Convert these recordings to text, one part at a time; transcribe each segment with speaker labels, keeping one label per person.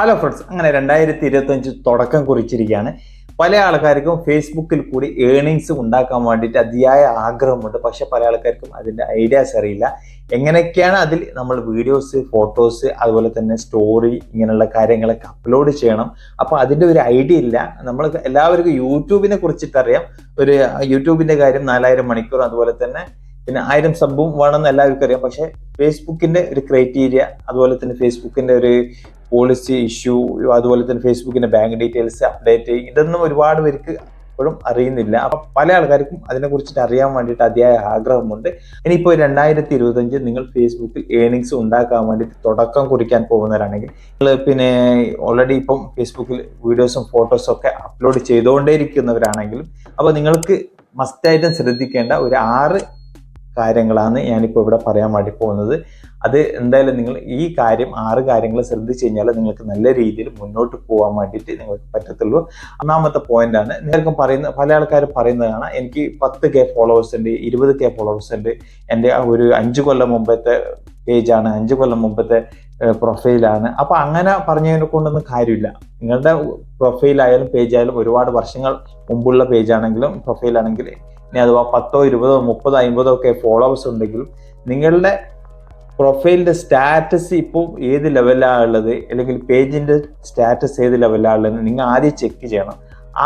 Speaker 1: Hello friends അങ്ങനെ രണ്ടായിരത്തി ഇരുപത്തഞ്ച് തുടക്കം കുറിച്ചിരിക്കുകയാണ്. പല ആൾക്കാർക്കും ഫേസ്ബുക്കിൽ കൂടി ഏണിങ്സ് ഉണ്ടാക്കാൻ വേണ്ടിയിട്ട് അതിയായ ആഗ്രഹമുണ്ട്. പക്ഷെ പല ആൾക്കാർക്കും അതിന്റെ ഐഡിയാസ് അറിയില്ല. എങ്ങനെയൊക്കെയാണ് അതിൽ നമ്മൾ വീഡിയോസ് ഫോട്ടോസ് അതുപോലെ തന്നെ സ്റ്റോറി ഇങ്ങനെയുള്ള കാര്യങ്ങളൊക്കെ അപ്ലോഡ് ചെയ്യണം? അപ്പോൾ അതിന്റെ ഒരു ഐഡിയ ഇല്ല. നമ്മൾ എല്ലാവർക്കും യൂട്യൂബിനെ കുറിച്ചിട്ടറിയാം ഒരു യൂട്യൂബിന്റെ കാര്യം നാലായിരം മണിക്കൂർ അതുപോലെ തന്നെ പിന്നെ ആയിരം സബും വേണമെന്ന് എല്ലാവർക്കും അറിയാം. പക്ഷേ ഫേസ്ബുക്കിന്റെ ഒരു ക്രൈറ്റീരിയ അതുപോലെ തന്നെ ഫേസ്ബുക്കിന്റെ ഒരു പോളിസി ഇഷ്യൂ അതുപോലെ തന്നെ ഫേസ്ബുക്കിന്റെ ബാങ്ക് ഡീറ്റെയിൽസ് അപ്ഡേറ്റ് ഇതൊന്നും ഒരുപാട് പേർക്ക് ഇപ്പോഴും അറിയുന്നില്ല. അപ്പൊ പല ആൾക്കാർക്കും അതിനെ കുറിച്ചിട്ട് അറിയാൻ വേണ്ടിയിട്ട് അതിയായ ആഗ്രഹമുണ്ട്. ഇനിയിപ്പോൾ രണ്ടായിരത്തി ഇരുപത്തഞ്ച് നിങ്ങൾ ഫേസ്ബുക്കിൽ ഏണിങ്സ് ഉണ്ടാക്കാൻ വേണ്ടിയിട്ട് തുടക്കം കുറിക്കാൻ പോകുന്നവരാണെങ്കിൽ നിങ്ങൾ പിന്നെ ഓൾറെഡി ഇപ്പം ഫേസ്ബുക്കിൽ വീഡിയോസും ഫോട്ടോസും ഒക്കെ അപ്ലോഡ് ചെയ്തുകൊണ്ടേയിരിക്കുന്നവരാണെങ്കിലും അപ്പോൾ നിങ്ങൾക്ക് മസ്റ്റായിട്ടും ശ്രദ്ധിക്കേണ്ട ഒരു ആറ് കാര്യങ്ങളാണ് ഞാനിപ്പോൾ ഇവിടെ പറയാൻ വേണ്ടി പോകുന്നത്. അത് എന്തായാലും നിങ്ങൾ ഈ കാര്യം ആറ് കാര്യങ്ങൾ ശ്രദ്ധിച്ചു കഴിഞ്ഞാൽ നിങ്ങൾക്ക് നല്ല രീതിയിൽ മുന്നോട്ട് പോകാൻ വേണ്ടിയിട്ട് നിങ്ങൾക്ക് പറ്റത്തുള്ളൂ. ഒന്നാമത്തെ പോയിന്റ് ആണ്. നിങ്ങൾക്ക് പറയുന്ന പല ആൾക്കാരും പറയുന്നതാണ് എനിക്ക് പത്ത് കെ ഫോളോവേഴ്സ് ഉണ്ട് ഇരുപത് കെ ഫോളോവേഴ്സ് ഉണ്ട്. എന്റെ ഒരു അഞ്ച് കൊല്ലം മുമ്പത്തെ പേജാണ് അഞ്ച് കൊല്ലം മുമ്പത്തെ പ്രൊഫൈലാണ് അപ്പൊ അങ്ങനെ പറഞ്ഞതിനെ കൊണ്ടൊന്നും കാര്യമില്ല. നിങ്ങളുടെ പ്രൊഫൈലായാലും പേജായാലും ഒരുപാട് വർഷങ്ങൾ മുമ്പുള്ള പേജാണെങ്കിലും പ്രൊഫൈലാണെങ്കിൽ ഇനി അഥവാ പത്തോ ഇരുപതോ മുപ്പതോ അമ്പതോ ഒക്കെ ഫോളോവേഴ്സ് ഉണ്ടെങ്കിലും നിങ്ങളുടെ പ്രൊഫൈലിന്റെ സ്റ്റാറ്റസ് ഇപ്പോൾ ഏത് ലെവലാണ് ഉള്ളത്? അല്ലെങ്കിൽ പേജിന്റെ സ്റ്റാറ്റസ് ഏത് ലെവലാണ് ഉള്ളത് നിങ്ങൾ ആദ്യം ചെക്ക് ചെയ്യണം.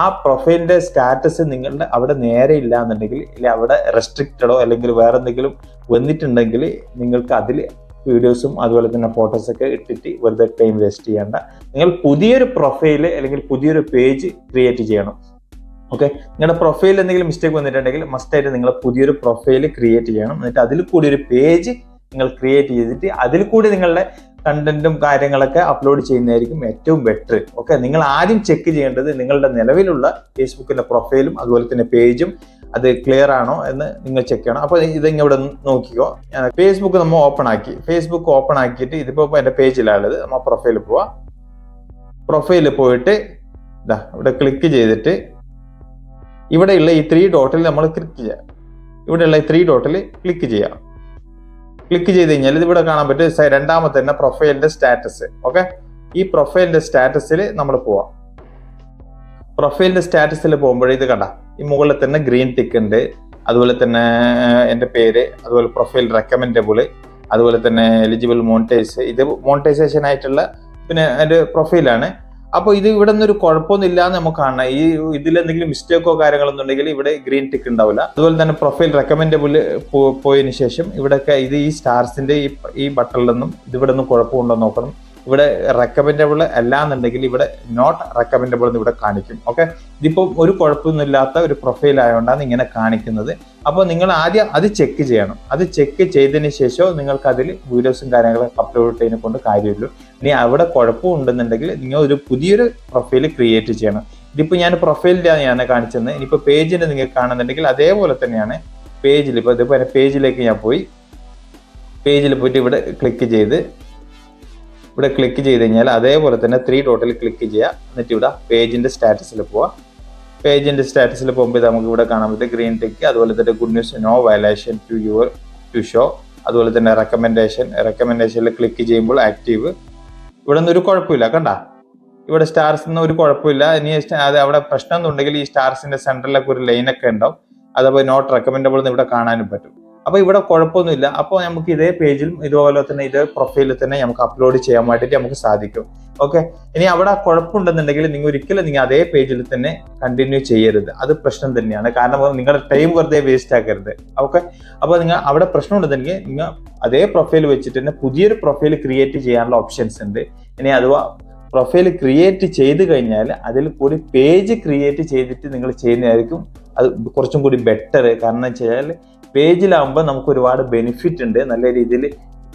Speaker 1: ആ പ്രൊഫൈലിന്റെ സ്റ്റാറ്റസ് നിങ്ങളുടെ അവിടെ നേരെ ഇല്ല എന്നുണ്ടെങ്കിൽ അല്ലെങ്കിൽ അവിടെ റെസ്ട്രിക്റ്റഡോ അല്ലെങ്കിൽ വേറെ എന്തെങ്കിലും വന്നിട്ടുണ്ടെങ്കിൽ നിങ്ങൾക്ക് അതിൽ വീഡിയോസും അതുപോലെ തന്നെ ഫോട്ടോസൊക്കെ ഇട്ടിട്ട് വെറുതെ ടൈം വേസ്റ്റ് ചെയ്യേണ്ട. നിങ്ങൾ പുതിയൊരു പ്രൊഫൈൽ അല്ലെങ്കിൽ പുതിയൊരു പേജ് ക്രിയേറ്റ് ചെയ്യണം. ഓക്കെ നിങ്ങളുടെ പ്രൊഫൈലിൽ എന്തെങ്കിലും മിസ്റ്റേക്ക് വന്നിട്ടുണ്ടെങ്കിൽ മസ്റ്റായിട്ട് നിങ്ങൾ പുതിയൊരു പ്രൊഫൈൽ ക്രിയേറ്റ് ചെയ്യണം. എന്നിട്ട് അതിൽ കൂടി ഒരു പേജ് നിങ്ങൾ ക്രിയേറ്റ് ചെയ്തിട്ട് അതിൽ കൂടി നിങ്ങളുടെ കണ്ടന്റും കാര്യങ്ങളൊക്കെ അപ്ലോഡ് ചെയ്യുന്നതായിരിക്കും ഏറ്റവും ബെറ്റർ ഓക്കെ നിങ്ങൾ ആദ്യം ചെക്ക് ചെയ്യേണ്ടത് നിങ്ങളുടെ നിലവിലുള്ള ഫേസ്ബുക്കിന്റെ പ്രൊഫൈലും അതുപോലെ തന്നെ പേജും അത് ക്ലിയർ ആണോ എന്ന് നിങ്ങൾ ചെക്ക് ചെയ്യണം. അപ്പോൾ ഇതിങ്ങ ഇവിടെ നോക്കിക്കോ. ഫേസ്ബുക്ക് നമ്മൾ ഓപ്പൺ ആക്കി. ഫേസ്ബുക്ക് ഓപ്പൺ ആക്കിയിട്ട് ഇതിപ്പോ എന്റെ പേജിലാണുള്ളത് നമ്മൾ പ്രൊഫൈലിൽ പോവാ. പ്രൊഫൈലിൽ പോയിട്ട് ഇതാ ഇവിടെ ക്ലിക്ക് ചെയ്തിട്ട് ഇവിടെയുള്ള ഈ ത്രീ ഡോട്ടിൽ നമ്മൾ ക്ലിക്ക് ചെയ്യാം. ഇവിടെയുള്ള ഈ ത്രീ ഡോട്ടിൽ ക്ലിക്ക് ചെയ്യാം. ക്ലിക്ക് ചെയ്ത് കഴിഞ്ഞാൽ ഇത് ഇവിടെ കാണാൻ പറ്റും രണ്ടാമത്തെ തന്നെ പ്രൊഫൈലിന്റെ സ്റ്റാറ്റസ് ഓക്കെ ഈ പ്രൊഫൈലിന്റെ സ്റ്റാറ്റസിൽ നമ്മൾ പോവാം. പ്രൊഫൈലിന്റെ സ്റ്റാറ്റസിൽ പോകുമ്പോഴേ ഇത് കണ്ട. ഈ മുകളിൽ തന്നെ ഗ്രീൻ ടിക്ക് ഉണ്ട്. അതുപോലെ തന്നെ എന്റെ പേര് അതുപോലെ പ്രൊഫൈൽ റെക്കമെൻഡബിൾ അതുപോലെ തന്നെ എലിജിബിൾ മോണിറ്റൈസ് ഇത് മോണിറ്റൈസേഷൻ ആയിട്ടുള്ള പിന്നെ എന്റെ പ്രൊഫൈലാണ് അപ്പോൾ ഇത് ഇവിടെ നിന്നൊരു കുഴപ്പമൊന്നും ഇല്ലാന്ന് നമുക്ക് കാണാം. ഈ ഇതിൽ എന്തെങ്കിലും മിസ്റ്റേക്കോ കാര്യങ്ങളൊന്നും ഉണ്ടെങ്കിൽ ഇവിടെ ഗ്രീൻ ടിക്ക് ഉണ്ടാവില്ല. അതുപോലെ തന്നെ പ്രൊഫൈൽ റെക്കമെൻഡബിൾ പോയതിനു ശേഷം ഇവിടെയൊക്കെ ഇത് ഈ സ്റ്റാർസിന്റെ ഈ ഈ ബട്ടണിലൊന്നും ഇത് ഇവിടെ ഒന്നും കുഴപ്പമുണ്ടോ നോക്കണം. ഇവിടെ റെക്കമെൻഡബിൾ അല്ല എന്നുണ്ടെങ്കിൽ ഇവിടെ നോട്ട് റെക്കമെൻഡബിൾ എന്ന് ഇവിടെ കാണിക്കും. ഓക്കെ ഇതിപ്പോൾ ഒരു കുഴപ്പമൊന്നുമില്ലാത്ത ഒരു പ്രൊഫൈൽ ആയതുകൊണ്ടാണ് ഇങ്ങനെ കാണിക്കുന്നത്. അപ്പോൾ നിങ്ങൾ ആദ്യം അത് ചെക്ക് ചെയ്യണം. അത് ചെക്ക് ചെയ്തതിന് ശേഷം നിങ്ങൾക്ക് അതിൽ വീഡിയോസും കാര്യങ്ങളൊക്കെ അപ്ലോഡ് ചെയ്യുന്നതിനെ കൊണ്ട് കാര്യമുള്ളൂ. ഇനി അവിടെ കുഴപ്പമുണ്ടെന്നുണ്ടെങ്കിൽ നിങ്ങൾ ഒരു പുതിയൊരു പ്രൊഫൈൽ ക്രിയേറ്റ് ചെയ്യണം. ഇതിപ്പോൾ ഞാൻ പ്രൊഫൈലിലാണ് ഞാൻ കാണിച്ചത് ഇനിയിപ്പോൾ പേജിൽ നിങ്ങൾ കാണുന്നുണ്ടെങ്കിൽ അതേപോലെ തന്നെയാണ് പേജിൽ ഇപ്പോൾ എന്റെ പേജിലേക്ക് ഞാൻ പോയി. പേജിൽ പോയിട്ട് ഇവിടെ ക്ലിക്ക് ചെയ്ത് ഇവിടെ ക്ലിക്ക് ചെയ്ത് കഴിഞ്ഞാൽ അതേപോലെ തന്നെ ത്രീ ഡോട്ടിൽ ക്ലിക്ക് ചെയ്യുക. എന്നിട്ട് ഇവിടെ പേജിന്റെ സ്റ്റാറ്റസിൽ പോവാം. പേജിന്റെ സ്റ്റാറ്റസിൽ പോകുമ്പോൾ നമുക്ക് ഇവിടെ കാണാൻ പറ്റും. ഗ്രീൻ ടിക്ക് അതുപോലെ തന്നെ good news no violation to your to show അതുപോലെ തന്നെ റെക്കമെൻഡേഷൻ റെക്കമെൻഡേഷനിൽ ക്ലിക്ക് ചെയ്യുമ്പോൾ ആക്റ്റീവ് ഇവിടെ ഒന്നും ഒരു കുഴപ്പമില്ല കണ്ട? ഇവിടെ സ്റ്റാർസ് ഒന്നും ഒരു കുഴപ്പമില്ല. ഇനി അത് അവിടെ പ്രശ്നം എന്നുണ്ടെങ്കിൽ ഈ സ്റ്റാർസിന്റെ സെന്ററിലൊക്കെ ഒരു ലൈനൊക്കെ ഉണ്ടാവും. അതപ്പോൾ നോട്ട് റെക്കമെൻഡബിൾ എന്ന് ഇവിടെ കാണാനും പറ്റും. അപ്പൊ ഇവിടെ കുഴപ്പമൊന്നുമില്ല. അപ്പോൾ നമുക്ക് ഇതേ പേജിലും ഇതുപോലെ തന്നെ ഇതേ പ്രൊഫൈലിൽ തന്നെ നമുക്ക് അപ്ലോഡ് ചെയ്യാൻ വേണ്ടിയിട്ട് നമുക്ക് സാധിക്കും. ഓക്കെ ഇനി അവിടെ കുഴപ്പമുണ്ടെന്നുണ്ടെങ്കിൽ നിങ്ങൾ ഒരിക്കലും നിങ്ങൾ അതേ പേജിൽ തന്നെ കണ്ടിന്യൂ ചെയ്യരുത്. അത് പ്രശ്നം തന്നെയാണ്. കാരണം നിങ്ങളുടെ ടൈം വെറുതെ വേസ്റ്റ് ആക്കരുത്. ഓക്കെ അപ്പോൾ നിങ്ങൾ അവിടെ പ്രശ്നം ഉണ്ടെന്നുണ്ടെങ്കിൽ നിങ്ങൾ അതേ പ്രൊഫൈൽ വെച്ചിട്ട് തന്നെ പുതിയൊരു പ്രൊഫൈൽ ക്രിയേറ്റ് ചെയ്യാനുള്ള ഓപ്ഷൻസ് ഉണ്ട്. ഇനി അഥവാ പ്രൊഫൈൽ ക്രിയേറ്റ് ചെയ്ത് കഴിഞ്ഞാൽ അതിൽ കൂടി പേജ് ക്രിയേറ്റ് ചെയ്തിട്ട് നിങ്ങൾ ചെയ്യുന്നതായിരിക്കും. അത് കുറച്ചും കൂടി ബെറ്റർ കാരണം വെച്ച് കഴിഞ്ഞാൽ പേജിലാവുമ്പോൾ നമുക്ക് ഒരുപാട് ബെനിഫിറ്റ് ഉണ്ട്. നല്ല രീതിയിൽ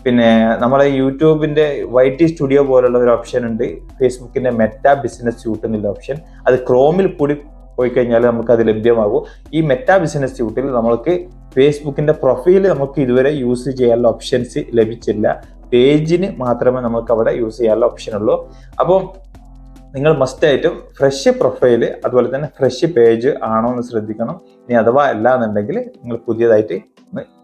Speaker 1: പിന്നെ നമ്മളെ യൂട്യൂബിന്റെ വൈ ടി സ്റ്റുഡിയോ പോലുള്ള ഒരു ഓപ്ഷൻ ഉണ്ട്. ഫേസ്ബുക്കിന്റെ മെറ്റ ബിസിനസ് സ്യൂട്ട് എന്നുള്ള ഓപ്ഷൻ അത് ക്രോമിൽ കൂടി പോയി കഴിഞ്ഞാൽ നമുക്ക് അത് ലഭ്യമാകും. ഈ മെറ്റ ബിസിനസ് സ്യൂട്ടിൽ നമുക്ക് ഫേസ്ബുക്കിന്റെ പ്രൊഫൈൽ നമുക്ക് ഇതുവരെ യൂസ് ചെയ്യാനുള്ള ഓപ്ഷൻസ് ലഭിച്ചില്ല. പേജിന് മാത്രമേ നമുക്ക് അവിടെ യൂസ് ചെയ്യാനുള്ള ഓപ്ഷൻ ഉള്ളൂ. അപ്പോൾ നിങ്ങൾ മസ്റ്റ് ആയിട്ടും ഫ്രഷ് പ്രൊഫൈൽ അതുപോലെ തന്നെ ഫ്രഷ് പേജ് ആണോ എന്ന് ശ്രദ്ധിക്കണം. ഇനി അഥവാ അല്ല എന്നുണ്ടെങ്കിൽ നിങ്ങൾ പുതിയതായിട്ട്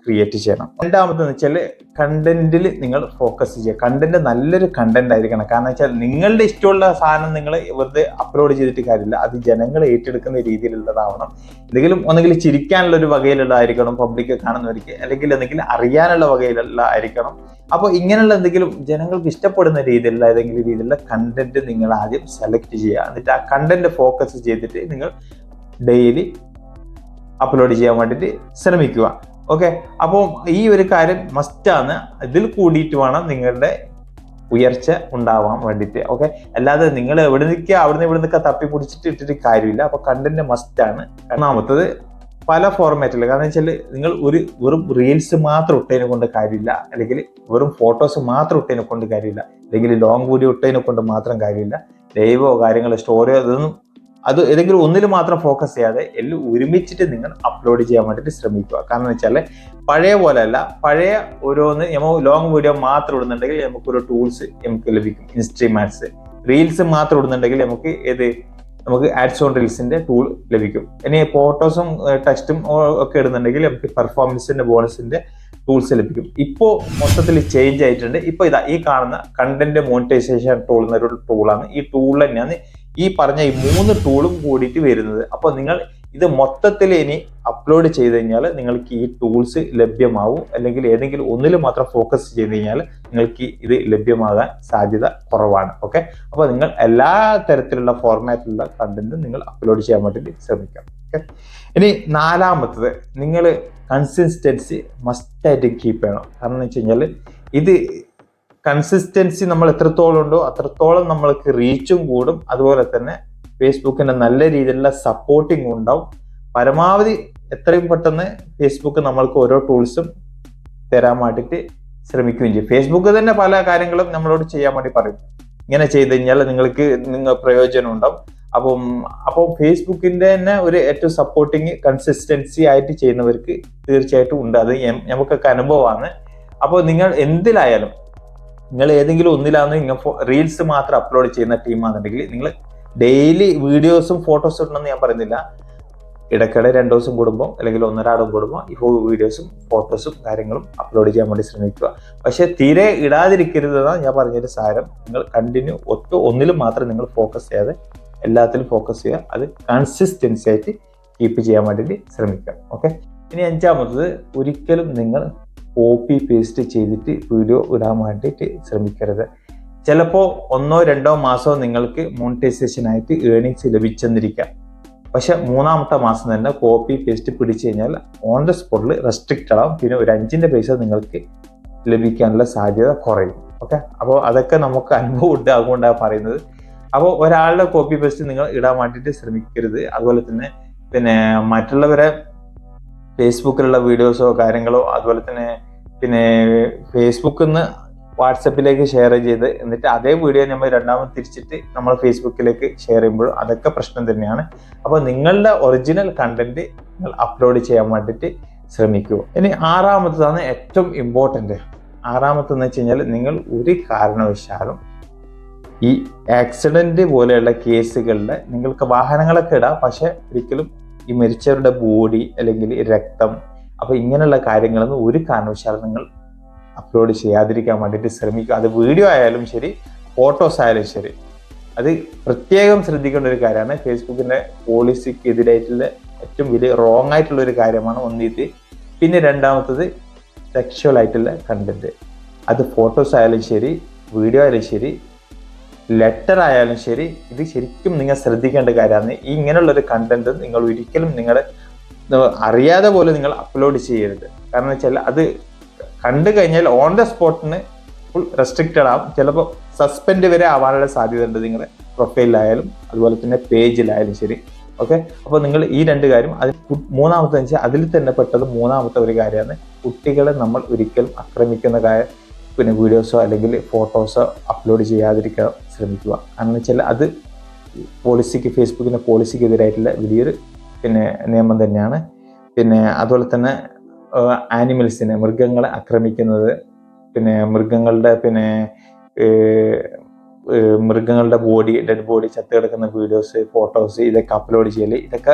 Speaker 1: ക്രിയേറ്റ് ചെയ്യണം. രണ്ടാമത്തെന്ന് വെച്ചാൽ കണ്ടന്റിൽ നിങ്ങൾ ഫോക്കസ് ചെയ്യുക. കണ്ടന്റ് നല്ലൊരു കണ്ടന്റ് ആയിരിക്കണം. കാരണം വെച്ചാൽ നിങ്ങളുടെ ഇഷ്ടമുള്ള സാധനം നിങ്ങൾ വെറുതെ അപ്ലോഡ് ചെയ്തിട്ട് കാര്യമില്ല. അത് ജനങ്ങൾ ഏറ്റെടുക്കുന്ന രീതിയിലുള്ളതാവണം. എന്തെങ്കിലും ഒന്നെങ്കിൽ ചിരിക്കാനുള്ള ഒരു വകയിലുള്ളതായിരിക്കണം പബ്ലിക് കാണുന്നവർക്ക്. അല്ലെങ്കിൽ എന്തെങ്കിലും അറിയാനുള്ള വകയിലുള്ള ആയിരിക്കണം അപ്പോൾ ഇങ്ങനെയുള്ള എന്തെങ്കിലും ജനങ്ങൾക്ക് ഇഷ്ടപ്പെടുന്ന രീതിയിലുള്ള ഏതെങ്കിലും രീതിയിലുള്ള കണ്ടന്റ് നിങ്ങൾ ആദ്യം സെലക്ട് ചെയ്യുക. എന്നിട്ട് ആ കണ്ടന്റ് ഫോക്കസ് ചെയ്തിട്ട് നിങ്ങൾ ഡെയിലി അപ്ലോഡ് ചെയ്യാൻ വേണ്ടിയിട്ട് ശ്രമിക്കുക. ഓക്കെ അപ്പോൾ ഈ ഒരു കാര്യം മസ്റ്റാണ് ഇതിൽ കൂടിയിട്ട് വേണം നിങ്ങളുടെ ഉയർച്ച ഉണ്ടാവാൻ വേണ്ടിയിട്ട്. ഓക്കെ അല്ലാതെ നിങ്ങൾ എവിടെ നിൽക്കുക അവിടെ ഇവിടെ നിൽക്കുക തപ്പി പിടിച്ചിട്ട് ഇട്ടിട്ട് കാര്യമില്ല. അപ്പോൾ കണ്ടന്റ് മസ്റ്റാണ് ഒന്നാമത്തത് പല ഫോർമാറ്റിൽ കാരണം വെച്ചാൽ നിങ്ങൾ ഒരു വെറും റീൽസ് മാത്രം ഇട്ടതിനെ കൊണ്ട് കാര്യമില്ല. അല്ലെങ്കിൽ വെറും ഫോട്ടോസ് മാത്രം ഇട്ടതിനെ കൊണ്ട് കാര്യമില്ല. അല്ലെങ്കിൽ ലോങ് വീഡിയോ ഇട്ടതിനെ കൊണ്ട് മാത്രം കാര്യമില്ല. ലൈവോ കാര്യങ്ങളോ സ്റ്റോറിയോ അതൊന്നും അത് ഏതെങ്കിലും ഒന്നിൽ മാത്രം ഫോക്കസ് ചെയ്യാതെ എല്ലാം ഒരുമിച്ചിട്ട് നിങ്ങൾ അപ്ലോഡ് ചെയ്യാൻ വേണ്ടിയിട്ട് ശ്രമിക്കുക. കാരണം എന്ന് വെച്ചാൽ പഴയ പോലെയല്ല പഴയ ഓരോന്ന് നമ്മൾ ലോങ് വീഡിയോ മാത്രം ഇടുന്നുണ്ടെങ്കിൽ നമുക്കൊരു ടൂൾസ് നമുക്ക് ലഭിക്കും. ഇൻസ്ട്രിമാറ്റ്സ് റീൽസ് മാത്രം ഇടുന്നുണ്ടെങ്കിൽ നമുക്ക് ഏത്? നമുക്ക് ആഡ്സ് ഓൺ റീൽസിന്റെ ടൂൾ ലഭിക്കും. ഇനി ഫോട്ടോസും ടെക്സ്റ്റും ഒക്കെ ഇടുന്നുണ്ടെങ്കിൽ നമുക്ക് പെർഫോമൻസിന്റെ ബോണസിന്റെ ടൂൾസ് ലഭിക്കും. ഇപ്പോൾ മൊത്തത്തിൽ ചേഞ്ച് ആയിട്ടുണ്ട്. ഇപ്പോൾ ഇതാ ഈ കാണുന്ന കണ്ടന്റ് മോണിറ്റൈസേഷൻ ടൂൾ എന്നൊരു ടൂളാണ് ഈ ടൂൾ തന്നെയാണ് ഈ പറഞ്ഞ ഈ മൂന്ന് ടൂളും കൂടിയിട്ട് വരുന്നത്. അപ്പോൾ നിങ്ങൾ ഇത് മൊത്തത്തിൽ ഇനി അപ്ലോഡ് ചെയ്ത് കഴിഞ്ഞാൽ നിങ്ങൾക്ക് ഈ ടൂൾസ് ലഭ്യമാവും. അല്ലെങ്കിൽ ഏതെങ്കിലും ഒന്നിൽ മാത്രം ഫോക്കസ് ചെയ്ത് കഴിഞ്ഞാൽ നിങ്ങൾക്ക് ഇത് ലഭ്യമാകാൻ സാധ്യത കുറവാണ്. ഓക്കെ അപ്പോൾ നിങ്ങൾ എല്ലാ തരത്തിലുള്ള ഫോർമാറ്റിലുള്ള കണ്ടന്റും നിങ്ങൾ അപ്ലോഡ് ചെയ്യാൻ വേണ്ടിയിട്ട് ശ്രമിക്കാം. ഓക്കെ ഇനി നാലാമത്തത് നിങ്ങൾ കൺസിസ്റ്റൻസി മസ്റ്റായിട്ട് കീപ്പ് ചെയ്യണം. കാരണം എന്ന് വെച്ച് കഴിഞ്ഞാൽ ഇത് കൺസിസ്റ്റൻസി നമ്മൾ എത്രത്തോളം ഉണ്ടോ അത്രത്തോളം നമ്മൾക്ക് റീച്ചും കൂടും. അതുപോലെ തന്നെ ഫേസ്ബുക്കിന്റെ നല്ല രീതിയിലുള്ള സപ്പോർട്ടിങ് ഉണ്ടാവും. പരമാവധി എത്രയും പെട്ടെന്ന് ഫേസ്ബുക്ക് നമ്മൾക്ക് ഓരോ ടൂൾസും തരാൻ വേണ്ടിയിട്ട് ശ്രമിക്കുകയും ചെയ്യും. ഫേസ്ബുക്ക് തന്നെ പല കാര്യങ്ങളും നമ്മളോട് ചെയ്യാൻ വേണ്ടി പറയും. ഇങ്ങനെ ചെയ്തു കഴിഞ്ഞാൽ നിങ്ങൾക്ക് നിങ്ങൾ പ്രയോജനം ഉണ്ടാവും. അപ്പം അപ്പോൾ ഫേസ്ബുക്കിന്റെ തന്നെ ഒരു ഏറ്റവും സപ്പോർട്ടിങ് കൺസിസ്റ്റൻസി ആയിട്ട് ചെയ്യുന്നവർക്ക് തീർച്ചയായിട്ടും ഉണ്ട്. അത് നമുക്കൊക്കെ അനുഭവമാണ്. അപ്പോൾ നിങ്ങൾ എന്തിലായാലും നിങ്ങൾ ഏതെങ്കിലും ഒന്നിലാണ് നിങ്ങൾ റീൽസ് മാത്രം അപ്ലോഡ് ചെയ്യുന്ന ടീമാണെന്നുണ്ടെങ്കിൽ നിങ്ങൾ ഡെയിലി വീഡിയോസും ഫോട്ടോസും ഇടണമെന്ന് ഞാൻ പറയുന്നില്ല. ഇടയ്ക്കിടെ രണ്ടു ദിവസം കൂടുമ്പോൾ അല്ലെങ്കിൽ ഒന്നരാടം കൂടുമ്പോൾ ഈ വീഡിയോസും ഫോട്ടോസും കാര്യങ്ങളും അപ്ലോഡ് ചെയ്യാൻ വേണ്ടി ശ്രമിക്കുക. പക്ഷേ തീരെ ഇടാതിരിക്കരുതെന്നാണ് ഞാൻ പറഞ്ഞൊരു സാരം. നിങ്ങൾ കണ്ടിന്യൂ ഒറ്റ ഒന്നിലും മാത്രം നിങ്ങൾ ഫോക്കസ് ചെയ്യാതെ എല്ലാത്തിലും ഫോക്കസ് ചെയ്യുക. അത് കൺസിസ്റ്റൻസി ആയിട്ട് കീപ്പ് ചെയ്യാൻ വേണ്ടിയിട്ട് ശ്രമിക്കുക. ഓക്കെ ഇനി അഞ്ചാമത്തത് ഒരിക്കലും നിങ്ങൾ കോപ്പി പേസ്റ്റ് ചെയ്തിട്ട് വീഡിയോ ഇടാൻ വേണ്ടിയിട്ട് ശ്രമിക്കരുത്. ചിലപ്പോൾ ഒന്നോ രണ്ടോ മാസമോ നിങ്ങൾക്ക് മോണിറ്റൈസേഷനായിട്ട് ഏണിങ്സ് ലഭിച്ചെന്നിരിക്കാം. പക്ഷെ മൂന്നാമത്തെ മാസം തന്നെ കോപ്പി പേസ്റ്റ് പിടിച്ചു കഴിഞ്ഞാൽ ഓൺ ദ സ്പോട്ടിൽ റെസ്ട്രിക്റ്റഡ് ആവും. പിന്നെ ഒരു അഞ്ചിന്റെ പൈസ നിങ്ങൾക്ക് ലഭിക്കാനുള്ള സാധ്യത കുറയും. ഓക്കെ അപ്പോൾ അതൊക്കെ നമുക്ക് അനുഭവം ഉണ്ട്. അതുകൊണ്ടാണ് പറയുന്നത്. അപ്പോൾ ഒരാളുടെ കോപ്പി പേസ്റ്റ് നിങ്ങൾ ഇടാൻ വേണ്ടിയിട്ട് ശ്രമിക്കരുത്. അതുപോലെ തന്നെ പിന്നെ മറ്റുള്ളവരെ ഫേസ്ബുക്കിലുള്ള വീഡിയോസോ കാര്യങ്ങളോ അതുപോലെ തന്നെ പിന്നെ ഫേസ്ബുക്കിൽ നിന്ന് വാട്സപ്പിലേക്ക് ഷെയർ ചെയ്ത് എന്നിട്ട് അതേ വീഡിയോ നമ്മൾ രണ്ടാമത് തിരിച്ചിട്ട് നമ്മൾ ഫേസ്ബുക്കിലേക്ക് ഷെയർ ചെയ്യുമ്പോൾ അതൊക്കെ പ്രശ്നം തന്നെയാണ്. അപ്പോൾ നിങ്ങളുടെ ഒറിജിനൽ കണ്ടന്റ് നിങ്ങൾ അപ്ലോഡ് ചെയ്യാൻ വേണ്ടിയിട്ട് ശ്രമിക്കുക. ഇനി ആറാമത്തതാണ് ഏറ്റവും ഇമ്പോർട്ടന്റ് ആറാമത്തെന്ന് വെച്ച് കഴിഞ്ഞാൽ നിങ്ങൾ ഒരു കാരണവശാലും ഈ ആക്സിഡന്റ് പോലെയുള്ള കേസുകളിൽ നിങ്ങൾക്ക് വാഹനങ്ങളൊക്കെ ഇടാം. പക്ഷേ ഒരിക്കലും ഈ മരിച്ചവരുടെ ബോഡി അല്ലെങ്കിൽ രക്തം അപ്പൊ ഇങ്ങനെയുള്ള കാര്യങ്ങളൊന്നും ഒരു കാരണവശാലും നിങ്ങൾ അപ്ലോഡ് ചെയ്യാതിരിക്കാൻ വേണ്ടിയിട്ട് ശ്രമിക്കുക. അത് വീഡിയോ ആയാലും ശരി ഫോട്ടോസ് ആയാലും ശരി. അത് പ്രത്യേകം ശ്രദ്ധിക്കേണ്ട ഒരു കാര്യമാണ്. ഫേസ്ബുക്കിന്റെ പോളിസിക്ക് എതിരായിട്ടുള്ള ഏറ്റവും വലിയ റോങ് ആയിട്ടുള്ള ഒരു കാര്യമാണ് ഒന്നിത്. പിന്നെ രണ്ടാമത്തത് സെക്ഷൽ ആയിട്ടുള്ള കണ്ടന്റ് അത് ഫോട്ടോസ് ആയാലും ശരി വീഡിയോ ആയാലും ശരി ലെറ്റർ ആയാലും ശരി ഇത് ശരിക്കും നിങ്ങൾ ശ്രദ്ധിക്കേണ്ട കാര്യമാണ്. ഈ ഇങ്ങനെയുള്ള ഒരു കണ്ടന്റ് നിങ്ങൾ ഒരിക്കലും നിങ്ങൾ അറിയാതെ പോലും നിങ്ങൾ അപ്ലോഡ് ചെയ്യരുത്. കാരണം വെച്ചാൽ അത് കണ്ടു കഴിഞ്ഞാൽ ഓൺ ദ സ്പോട്ടിന് ഫുൾ റെസ്ട്രിക്റ്റഡ് ആവും. ചിലപ്പോൾ സസ്പെൻഡ് വരെ ആവാനുള്ള സാധ്യത ഉണ്ട് നിങ്ങളുടെ പ്രൊഫൈലിലായാലും അതുപോലെ തന്നെ പേജിലായാലും ശരി. ഓക്കെ അപ്പോൾ നിങ്ങൾ ഈ രണ്ട് കാര്യം അതിൽ മൂന്നാമത്തെ വെച്ചാൽ അതിൽ തന്നെ പെട്ടത് മൂന്നാമത്തെ ഒരു കാര്യമാണ്. കുട്ടികളെ നമ്മൾ ഒരിക്കലും ആക്രമിക്കുന്ന കാര്യം പിന്നെ വീഡിയോസോ അല്ലെങ്കിൽ ഫോട്ടോസോ അപ്ലോഡ് ചെയ്യാതിരിക്കാൻ ശ്രമിക്കുക. കാരണം വെച്ചാൽ അത് പോളിസിക്ക് ഫേസ്ബുക്കിന്റെ പോളിസിക്ക് എതിരായിട്ടുള്ള വലിയൊരു പിന്നെ നിയമം തന്നെയാണ്. പിന്നെ അതുപോലെ തന്നെ ആനിമൽസിനെ മൃഗങ്ങളെ ആക്രമിക്കുന്നത് പിന്നെ മൃഗങ്ങളുടെ പിന്നെ മൃഗങ്ങളുടെ ബോഡി ഡെഡ് ബോഡി ചത്ത് കിടക്കുന്ന വീഡിയോസ് ഫോട്ടോസ് ഇതൊക്കെ അപ്ലോഡ് ചെയ്യൽ ഇതൊക്കെ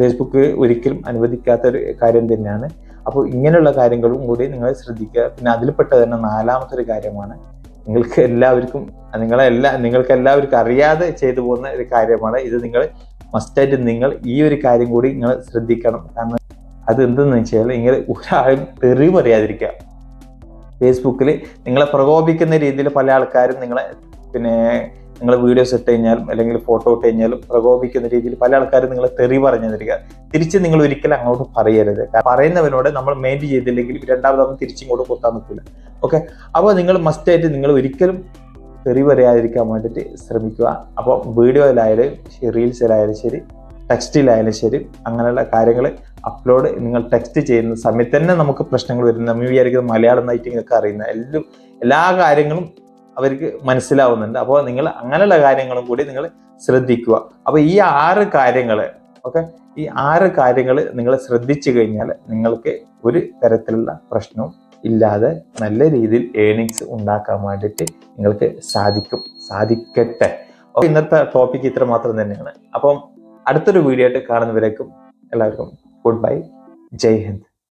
Speaker 1: ഫേസ്ബുക്ക് ഒരിക്കലും അനുവദിക്കാത്തൊരു കാര്യം തന്നെയാണ്. അപ്പോൾ ഇങ്ങനെയുള്ള കാര്യങ്ങളും കൂടി നിങ്ങൾ ശ്രദ്ധിക്കുക. പിന്നെ അതിൽപ്പെട്ട തന്നെ നാലാമത്തെ ഒരു കാര്യമാണ്. നിങ്ങൾക്ക് എല്ലാവർക്കും നിങ്ങളെ എല്ലാ നിങ്ങൾക്ക് എല്ലാവർക്കും അറിയാതെ ചെയ്തു പോകുന്ന ഒരു കാര്യമാണ്. ഇത് നിങ്ങൾ മസ്റ്റായിട്ട് നിങ്ങൾ ഈ ഒരു കാര്യം കൂടി നിങ്ങൾ ശ്രദ്ധിക്കണം. കാരണം അത് എന്തെന്ന് വെച്ചാൽ നിങ്ങൾ ഒരാളും തെറി പറയാതിരിക്കുക ഫേസ്ബുക്കിൽ നിങ്ങളെ പ്രകോപിക്കുന്ന രീതിയിൽ പല ആൾക്കാരും നിങ്ങളെ പിന്നെ നിങ്ങൾ വീഡിയോസ് ഇട്ട് കഴിഞ്ഞാലും അല്ലെങ്കിൽ ഫോട്ടോ ഇട്ട് കഴിഞ്ഞാലും പ്രകോപിക്കുന്ന രീതിയിൽ പല ആൾക്കാരും നിങ്ങളെ തെറി പറഞ്ഞു തരിക തിരിച്ച് നിങ്ങൾ ഒരിക്കലും അങ്ങോട്ട് പറയരുത്. പറയുന്നവനോട് നമ്മൾ മെയിന്റ് ചെയ്തില്ലെങ്കിൽ രണ്ടാമത് തിരിച്ചിങ്ങോട്ട് കൊത്താൻ നിൽക്കില്ല ഓക്കെ അപ്പോൾ നിങ്ങൾ മസ്റ്റായിട്ട് നിങ്ങൾ ഒരിക്കലും തെറി പറയാതിരിക്കാൻ വേണ്ടിയിട്ട് ശ്രമിക്കുക. അപ്പോൾ വീഡിയോയിലായാലും റീൽസിലായാലും ശരി ടെക്സ്റ്റിലായാലും ശരി അങ്ങനെയുള്ള കാര്യങ്ങൾ അപ്ലോഡ് നിങ്ങൾ ടെക്സ്റ്റ് ചെയ്യുന്ന സമയത്ത് തന്നെ നമുക്ക് പ്രശ്നങ്ങൾ വരുന്നത്. നമ്മൾ വിചാരിക്കുന്നത് മലയാളം നൈറ്റ് നിങ്ങൾക്ക് അറിയുന്ന എല്ലാം എല്ലാ കാര്യങ്ങളും അവർക്ക് മനസ്സിലാവുന്നുണ്ട്. അപ്പോൾ നിങ്ങൾ അങ്ങനെയുള്ള കാര്യങ്ങളും കൂടി നിങ്ങൾ ശ്രദ്ധിക്കുക. അപ്പോൾ ഈ ആറ് കാര്യങ്ങൾ ഓക്കെ? ഈ ആറ് കാര്യങ്ങൾ നിങ്ങൾ ശ്രദ്ധിച്ചു കഴിഞ്ഞാൽ നിങ്ങൾക്ക് ഒരു തരത്തിലുള്ള പ്രശ്നവും ഇല്ലാതെ നല്ല രീതിയിൽ ഏണിങ്സ് ഉണ്ടാക്കാൻ വേണ്ടിയിട്ട് നിങ്ങൾക്ക് സാധിക്കും. സാധിക്കട്ടെ. അപ്പോൾ ഇന്നത്തെ ടോപ്പിക്ക് ഇത്ര മാത്രം തന്നെയാണ്. അപ്പം അടുത്തൊരു വീഡിയോ ആയിട്ട് കാണുന്നവരേക്കും എല്ലാവർക്കും ഗുഡ് ബൈ ജയ് ഹിന്ദ്.